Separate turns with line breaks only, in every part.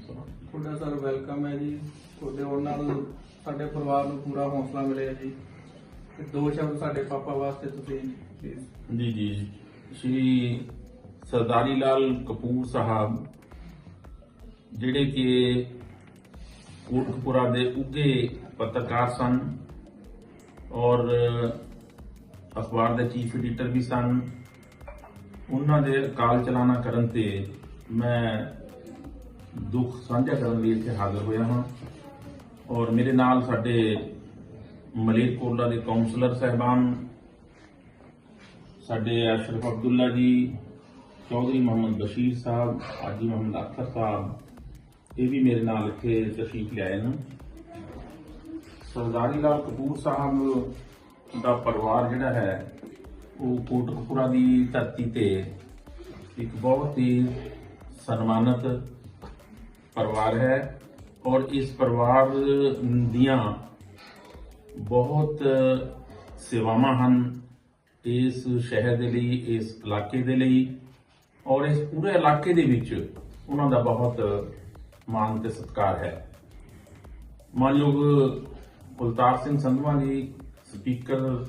ਤੁਹਾਡਾ sir welcome ਹੈ ਜੀ। ਤੁਹਾਡੇ ਆਉਣ ਨਾਲ ਸਾਡੇ ਪਰਿਵਾਰ ਨੂੰ ਪੂਰਾ ਹੌਸਲਾ ਮਿਲਿਆ ਜੀ। ਤੇ ਦੋ ਸ਼ਬਦ ਸਾਡੇ ਪਾਪਾ ਵਾਸਤੇ ਤੁਸੀਂ ਪਲੀਜ਼
ਜੀ ਜੀ। ਸ਼੍ਰੀ ਸਰਦਾਰੀ ਲਾਲ ਕਪੂਰ ਸਾਹਿਬ, ਜਿਹੜੇ ਕਿ ਕੋਟਕਪੁਰਾ ਦੇ ਉੱਗੇ ਪੱਤਰਕਾਰ ਸਨ ਔਰ ਅਖਬਾਰ ਦੇ ਚੀਫ ਐਡੀਟਰ ਵੀ ਸਨ। ਉਹਨਾਂ ਦੇ ਕਾਲ ਚਲਾਣਾ ਕਰਨ ਤੇ ਮੈਂ ਦੁੱਖ ਸਾਂਝਾ ਕਰਨ ਲਈ ਇੱਥੇ ਹਾਜ਼ਰ ਹੋਇਆ ਹਾਂ। ਔਰ ਮੇਰੇ ਨਾਲ ਸਾਡੇ ਮਲੇਰਕੋਟਲਾ ਦੇ ਕਾਉਂਸਲਰ ਸਹਿਬਾਨ, ਸਾਡੇ ਅਸ਼ਰਫ ਅਬਦੁੱਲਾ ਜੀ, ਚੌਧਰੀ ਮੁਹੰਮਦ ਬਸ਼ੀਰ ਸਾਹਿਬ, ਹਾਜੀ ਮੁਹੰਮਦ ਅਖਤਰ ਸਾਹਿਬ, ਇਹ ਵੀ ਮੇਰੇ ਨਾਲ ਇੱਥੇ ਤਸ਼ਰੀਫ ਲਿਆਏ ਨੇ ਸਰਦਾਰੀ ਲਾਲ ਕਪੂਰ ਸਾਹਿਬ ਦਾ ਪਰਿਵਾਰ ਜਿਹੜਾ ਹੈ, ਉਹ ਕੋਟਕਪੁਰਾ ਦੀ ਧਰਤੀ ਤੇ ਇੱਕ ਬਹੁਤ ਹੀ ਸਨਮਾਨਿਤ ਪਰਿਵਾਰ ਹੈ ਔਰ ਇਸ ਪਰਿਵਾਰ ਦੀਆਂ ਬਹੁਤ ਸੇਵਾਵਾਂ ਹਨ ਇਸ ਸ਼ਹਿਰ ਦੇ ਲਈ, ਇਸ ਇਲਾਕੇ ਦੇ ਲਈ ਔਰ ਇਸ ਪੂਰੇ ਇਲਾਕੇ ਦੇ ਵਿੱਚ ਉਹਨਾਂ ਦਾ ਬਹੁਤ ਮਾਣ ਤੇ ਸਤਿਕਾਰ ਹੈ। ਮਾਨਯੋਗ ਕੁਲਤਾਰ ਸਿੰਘ ਸੰਧਵਾ ਜੀ, ਸਪੀਕਰ,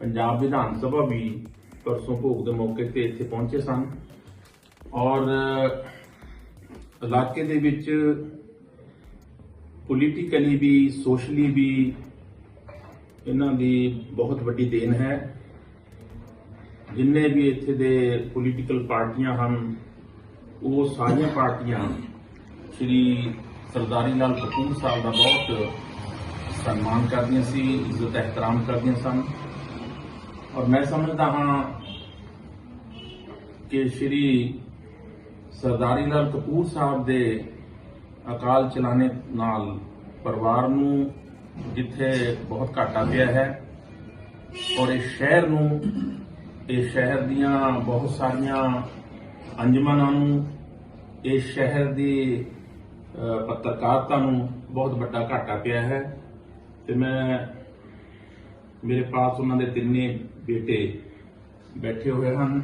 ਪੰਜਾਬ ਵਿਧਾਨ ਸਭਾ ਵੀ ਪਰਸੋਂ ਭੋਗ ਦੇ ਮੌਕੇ ਤੇ ਇੱਥੇ ਪਹੁੰਚੇ ਸਨ ਔਰ ਇਲਾਕੇ ਦੇ ਵਿੱਚ ਪੋਲੀਟੀਕਲੀ ਵੀ ਸੋਸ਼ਲੀ ਵੀ ਇਹਨਾਂ ਦੀ ਬਹੁਤ ਵੱਡੀ ਦੇਣ ਹੈ। ਜਿੰਨੇ ਵੀ ਇੱਥੇ ਦੇ ਪੋਲੀਟੀਕਲ ਪਾਰਟੀਆਂ ਹਨ, ਉਹ ਸਾਰੀਆਂ ਪਾਰਟੀਆਂ ਸ਼੍ਰੀ ਸਰਦਾਰੀ ਲਾਲ ਕਪੂਰ ਸਾਹਿਬ ਦਾ ਬਹੁਤ ਸਨਮਾਨ ਕਰਦੀਆਂ ਸੀ, ਇੱਜ਼ਤ ehtaram ਕਰਦੀਆਂ ਸਨ। ਔਰ ਮੈਂ ਸਮਝਦਾ ਹਾਂ ਕਿ ਸ਼੍ਰੀ ਸਰਦਾਰੀ ਲਾਲ ਕਪੂਰ ਸਾਹਿਬ ਦੇ ਅਕਾਲ ਚਲਾਣੇ ਨਾਲ ਪਰਿਵਾਰ ਨੂੰ ਜਿੱਥੇ ਬਹੁਤ ਘਾਟਾ ਪਿਆ ਹੈ ਔਰ ਇਸ ਸ਼ਹਿਰ ਨੂੰ, ਇਸ ਸ਼ਹਿਰ ਦੀਆਂ ਬਹੁਤ ਸਾਰੀਆਂ ਅੰਜਮਨਾਂ ਨੂੰ, ਇਸ ਸ਼ਹਿਰ ਦੀ ਪੱਤਰਕਾਰਤਾ ਨੂੰ ਬਹੁਤ ਵੱਡਾ ਘਾਟਾ ਪਿਆ ਹੈ। ਤੇ ਮੈਂ, ਮੇਰੇ ਪਾਸ ਉਹਨਾਂ ਦੇ ਤਿੰਨੇ ਬੇਟੇ ਬੈਠੇ ਹੋਏ ਹਨ।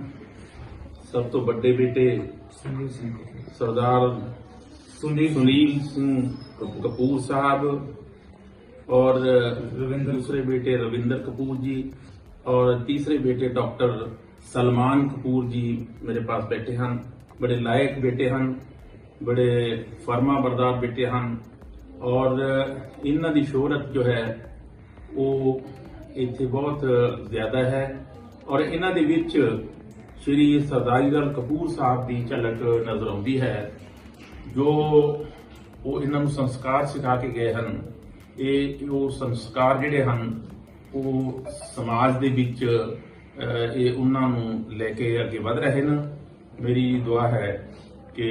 ਸਭ ਤੋਂ ਵੱਡੇ ਬੇਟੇ
ਸੁਨੀਲ ਸਿੰਘ
ਸਰਦਾਰ ਸੁਨੀਲ ਸੁਨੀਲ ਸਿੰਘ ਕ- ਕਪੂਰ ਸਾਹਿਬ और रविंद्र दूसरे बेटे रविंद्र कपूर जी और तीसरे बेटे डॉक्टर सलमान कपूर जी मेरे पास बैठे हैं बड़े लायक बेटे हैं बड़े फर्मा बरदार बेटे हैं ਔਰ ਇਹਨਾਂ ਦੀ ਸ਼ੋਹਰਤ ਜੋ ਹੈ ਉਹ ਇੱਥੇ ਬਹੁਤ ਜ਼ਿਆਦਾ ਹੈ ਔਰ ਇਹਨਾਂ ਦੇ ਵਿੱਚ ਸ਼੍ਰੀ ਸਰਦਾਰੀ ਲਾਲ ਕਪੂਰ ਸਾਹਿਬ ਦੀ ਝਲਕ ਨਜ਼ਰ ਆਉਂਦੀ ਹੈ, ਜੋ ਉਹ ਇਹਨਾਂ ਨੂੰ ਸੰਸਕਾਰ ਸਿਖਾ ਕੇ ਗਏ ਹਨ। ਇਹ ਉਹ ਸੰਸਕਾਰ ਜਿਹੜੇ ਹਨ, ਉਹ ਸਮਾਜ ਦੇ ਵਿੱਚ ਇਹ ਉਹਨਾਂ ਨੂੰ ਲੈ ਕੇ ਅੱਗੇ ਵਧ ਰਹੇ ਨੇ ਮੇਰੀ ਦੁਆ ਹੈ ਕਿ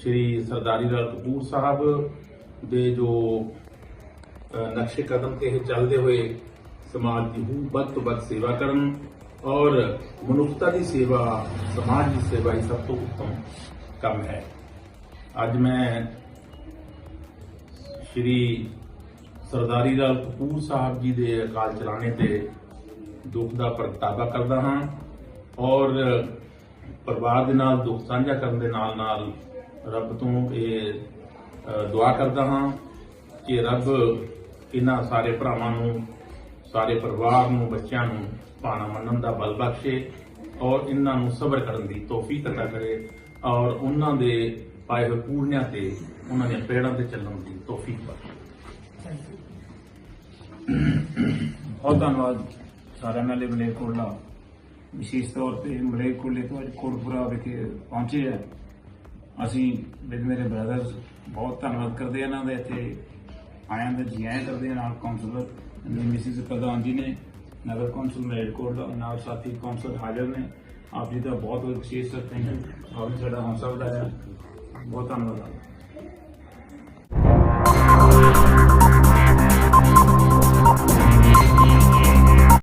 ਸ਼੍ਰੀ ਸਰਦਾਰੀ ਲਾਲ ਕਪੂਰ ਸਾਹਿਬ ਦੇ ਜੋ ਨਕਸ਼ੇ ਕਦਮ ਤੇ ਇਹ ਚੱਲਦੇ ਹੋਏ ਸਮਾਜ ਦੀ ਹੂ ਵੱਧ ਤੋਂ ਵੱਧ ਸੇਵਾ ਕਰਨ ਔਰ ਮਨੁੱਖਤਾ ਦੀ ਸੇਵਾ, ਸਮਾਜ ਦੀ ਸੇਵਾ ਹੀ ਸਭ ਤੋਂ ਉੱਤਮ ਕੰਮ ਹੈ। ਅੱਜ ਮੈਂ ਸ਼੍ਰੀ ਸਰਦਾਰੀ ਲਾਲ ਕਪੂਰ ਸਾਹਿਬ ਜੀ ਦੇ ਅਕਾਲ ਚਲਾਣੇ ਤੇ ਦੁੱਖ ਦਾ ਪ੍ਰਗਟਾਵਾ ਕਰਦਾ ਹਾਂ ਔਰ ਪਰਿਵਾਰ ਦੇ ਨਾਲ ਦੁੱਖ ਸਾਂਝਾ ਕਰਨ ਦੇ ਨਾਲ ਨਾਲ ਰੱਬ ਤੋਂ ਇਹ ਦੁਆ ਕਰਦਾ ਹਾਂ ਕਿ ਰੱਬ ਇਹਨਾਂ ਸਾਰੇ ਭਰਾਵਾਂ ਨੂੰ ਸਾਰੇ ਪਰਿਵਾਰ ਨੂੰ, ਬੱਚਿਆਂ ਨੂੰ ਭਾਣਾ ਮੰਨਣ ਦਾ ਬਲ ਬਖਸ਼ੇ ਔਰ ਇਹਨਾਂ ਨੂੰ ਸਬਰ ਕਰਨ ਦੀ ਤੋਫੀਕ ਅਤਾ ਕਰੇ ਔਰ ਉਹਨਾਂ ਦੇ ਪਾਏ ਹੋਏ ਪੂਰਨਿਆਂ ਤੇ ਉਹਨਾਂ ਦੇ ਪੇੜਾਂ ਤੇ ਚੱਲਣ ਦੀ ਤੋਫੀਕ ਬਖਸ਼ੇ।
ਬਹੁਤ ਧੰਨਵਾਦ ਸਾਰਿਆਂ ਨਾਲੇ ਮਲੇਰਕੋਟਲਾ ਵਿਸ਼ੇਸ਼ ਤੌਰ ਤੇ ਮਲੇਰਕੋਟਲੇ ਤੋਂ ਅੱਜ ਕੋਟਪੁਰਾ ਵਿਖੇ ਪਹੁੰਚੇ ਆ। ਅਸੀਂ ਮੇਰੇ ਬ੍ਰਦਰਸ ਬਹੁਤ ਧੰਨਵਾਦ ਕਰਦੇ ਇਹਨਾਂ ਦੇ ਇੱਥੇ ਆਇਆਂ ਦਾ ਜੀ ਆਇਆਂ ਕਰਦੇ ਨਾਲ ਕਾਉਂਸਲਰ ਮਿਸਿਸ ਪ੍ਰਧਾਨ ਜੀ ਨੇ, ਨਗਰ ਕੌਂਸਲ ਮਲੇਰਕੋਟਲਾ ਨਾਲ ਸਾਥੀ ਕਾਉਂਸਲ ਹਾਜ਼ਰ ਨੇ। ਆਪ ਜੀ ਦਾ ਬਹੁਤ ਬਹੁਤ ਵਿਸ਼ੇਸ਼ ਥੈਂਕ ਯੂ। ਆਪ ਜੀ ਸਾਡਾ ਹੌਸਲਾ ਵਧਾਇਆ। ਬਹੁਤ ਧੰਨਵਾਦ।